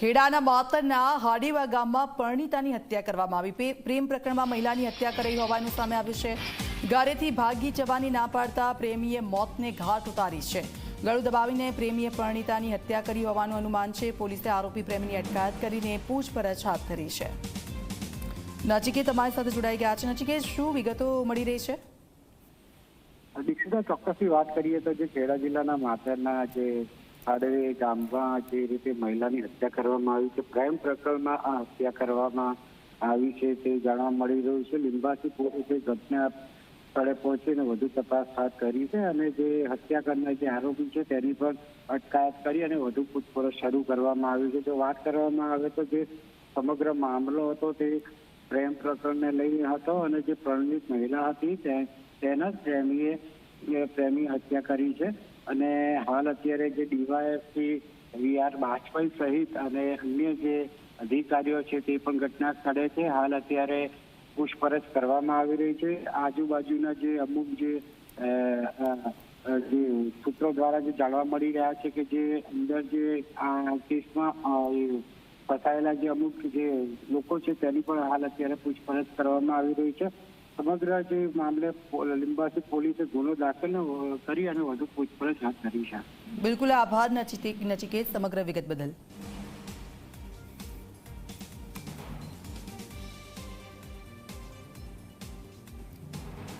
ખેડાના માતરના હાડીવા ગામમાં પરણિતાની હત્યા કરવામાં આવી. પ્રેમ પ્રકરણમાં મહિલાની હત્યા કરાઈ હોવાનું સામે આવ્યું છે. ઘરેથી ભાગી જવાની ના પાડતા પ્રેમીએ મોતને ઘાટ ઉતારી છે. ગળું દબાવીને પ્રેમીએ પરણિતાની હત્યા કરી હોવાનું અનુમાન છે. પોલીસે આરોપી પ્રેમીની અટકાયત કરીને પૂછપરછ હાથ ધરી છે. નચિકેત તમારી સાથે જોડાઈ ગયા છે. નચિકેત શું વિગતો મળી રહી છે? દીક્ષિતા, ચોક્કસથી વાત કરીએ તો જે ખેડા જિલ્લાના માતરના જે હાડવે ગામમાં જે રીતે મહિલાની હત્યા કરવામાં આવી છે પ્રેમ પ્રકરણમાં આ હત્યા કરવામાં આવી છે તે જાણવા મળી રહ્યું છે. લીંબાસી પોલીસે ઘટના સ્થળે પહોંચીને વધુ તપાસ હાથ કરી છે અને જે હત્યા કરનાર જે આરોપી છે તેની પણ અટકાયત કરી અને વધુ પૂછપરછ શરૂ કરવામાં આવી છે. જો વાત કરવામાં આવે તો જે સમગ્ર મામલો હતો તે પ્રેમ પ્રકરણને લઈને હતો અને જે પ્રણિત મહિલા હતી તેના જ પ્રેમીએ, પ્રેમી હત્યા કરી છે. અને હાલ અત્યારે જે ડીવાયએસપી વી આર બાજપાઈ સહિત અને અન્ય જે અધિકારીઓ છે તે પણ ઘટના સ્થળે છે. હાલ અત્યારે પૂછપરછ કરવામાં આવી રહી છે. આજુબાજુના જે અમુક જે જે સૂત્રો દ્વારા જે જાણવા મળી રહ્યા છે કે જે અંદર જે આ કેસમાં ફસાયેલા જે અમુક જે લોકો છે તેની પણ હાલ અત્યારે પૂછપરછ કરવામાં આવી રહી છે. સમગ્ર જે મામલે લીંબાસી પોલીસે ગુનો દાખલ કરી અને વધુ પૂછપરછ હાથ ધરી છે. બિલકુલ આભાર નચિકેત, સમગ્ર વિગત બદલ.